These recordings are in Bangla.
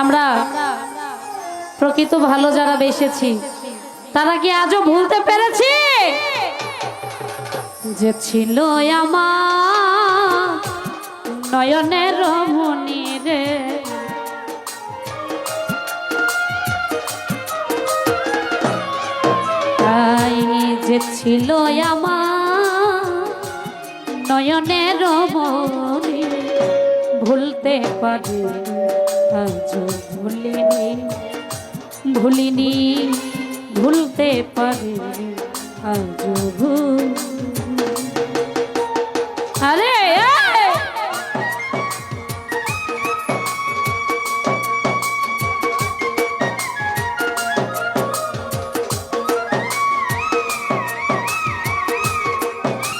আমরা প্রকৃত ভালো যারা বেসেছি, তারা কি আজও ভুলতে পেরেছি? যে ছিল আমার নয়নের রে। তাই যে ছিল আমার নয়নের রমণী ভুলতে পারি আজ ভুলিনি ভুলিনি ভুলতে পারি আজ ভুল। আরে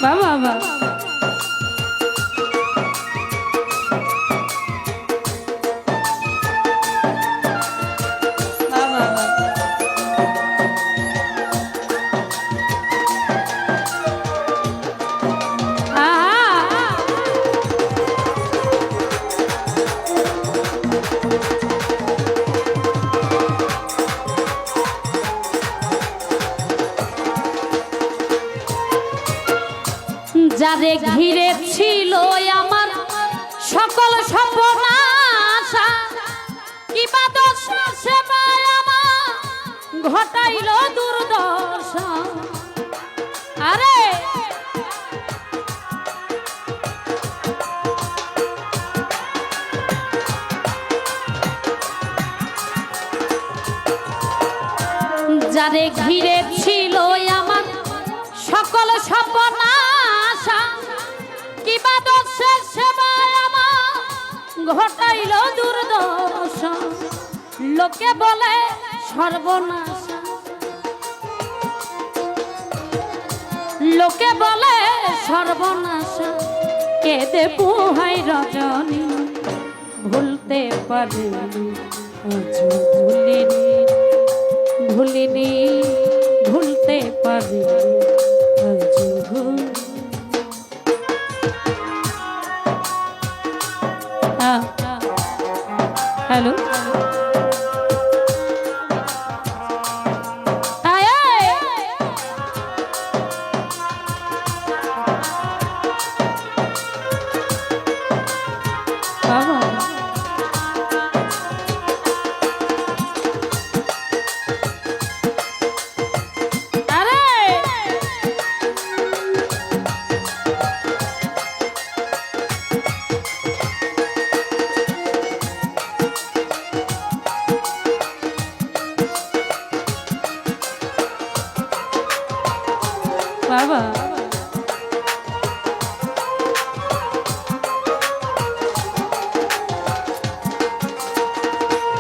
বাবা বাবা। যারে ঘিরে ছিল আমার সকল সপনাশা কিবা দোষ সেবায় আমার ঘটাইল দুর্দশা। আরে! যারে ঘিরে ছিল ঘটাইল দুর্দশা। লোকে বলে সর্বনাশা। লোকে বলে সর্বনাশা। কেঁদে পুহাই রজনী, ভুলতে পারিনি ভুলিনি ভুলিনি। হ্যালো? বাবা